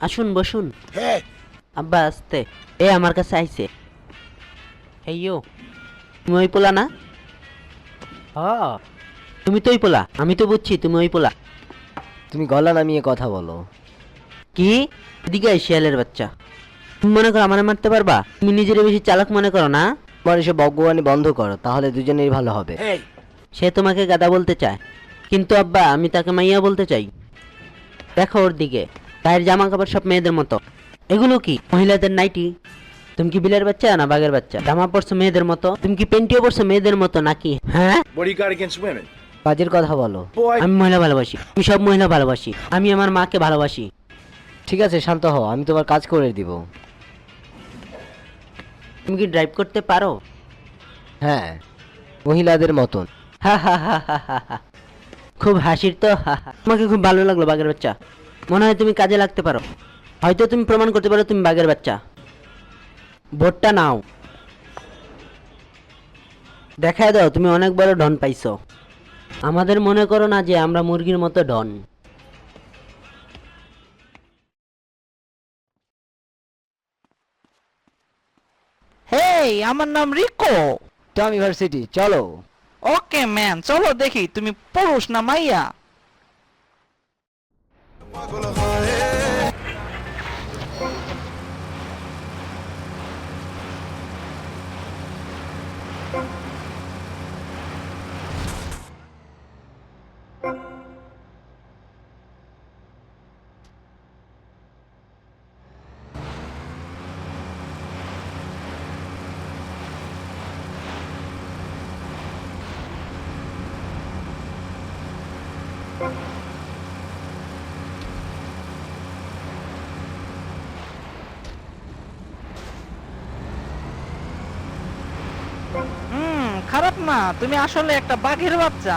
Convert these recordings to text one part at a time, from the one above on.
আসুন বসুন হ্যাঁ। আব্বা আসতে। এ আমার কাছে আইছে। হেইয়ো তুমি ওই পোলা না? হ তুমি তো ওই পোলা আমি তো বুঝছি তুমি ওই পোলা। তুমি গলা নামিয়ে কথা বলো। কি? এদিকে শিয়ালের বাচ্চা। তুমি মনে করো আমার মারতে পারবা? তুমি নিজের বেশি চালাক মনে করো না? তোমার এসব ভগবানি বন্ধ করো তাহলে দুজনেই ভালো হবে। হ্যাঁ সে তোমাকে গাদা বলতে চায়। কিন্তু আব্বা আমি তাকে মাইয়া বলতে চাই। দেখো ওর দিকে। গায়ের জামা কাপড় সব মেয়েদের মতো। এগুলো কি? মহিলাদের নাইটি? তুমি কি বিলের বাচ্চা না বাঘের বাচ্চা? জামা পরছো মেয়েদের মতো? তুমি কি পেন্টিও পরছো মেয়েদের মতো নাকি? হ্যাঁ? কাজের কথা বলো। আমি মহিলা ভালোবাসি। আমি সব মহিলা ভালোবাসি। আমি আমার মাকে ভালোবাসি। ঠিক আছে শান্ত হও। আমি তোমার কাজ করে দিব। তুমি কি ড্রাইভ করতে পারো? হ্যাঁ। মহিলাদের মতন। হা হা হা হা হা হা। খুব হাসির তো। তোমাকে খুব ভালো লাগল বাঘের বাচ্চা। মনে হয় তুমি কাজে লাগতে পারো। হয়তো তুমি প্রমাণ করতে পারো তুমি বাঘের বাচ্চা। ভোটটা নাও। দেখায় দাও তুমি অনেক বড় ডন পাইছো। আমাদের মনে করো না যে আমরা মুরগির মতো ডন হেই আমার নাম রিকো। টম ইউনিভার্সিটি চলো। ওকে ম্যান চলো দেখি তুমি পুরুষ না মাইয়া? Michael খারাপ না তুমি আসলে একটা বাঘের বাচ্চা।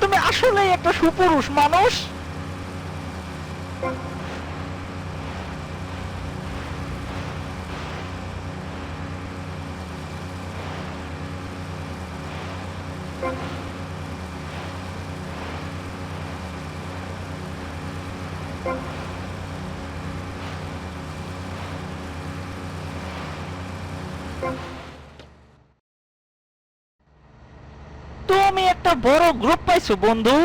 তুমি আসলে একটা সুপুরুষ মানুষ? তুমি একটা বড় গ্রুপ পাইছো বন্ধু।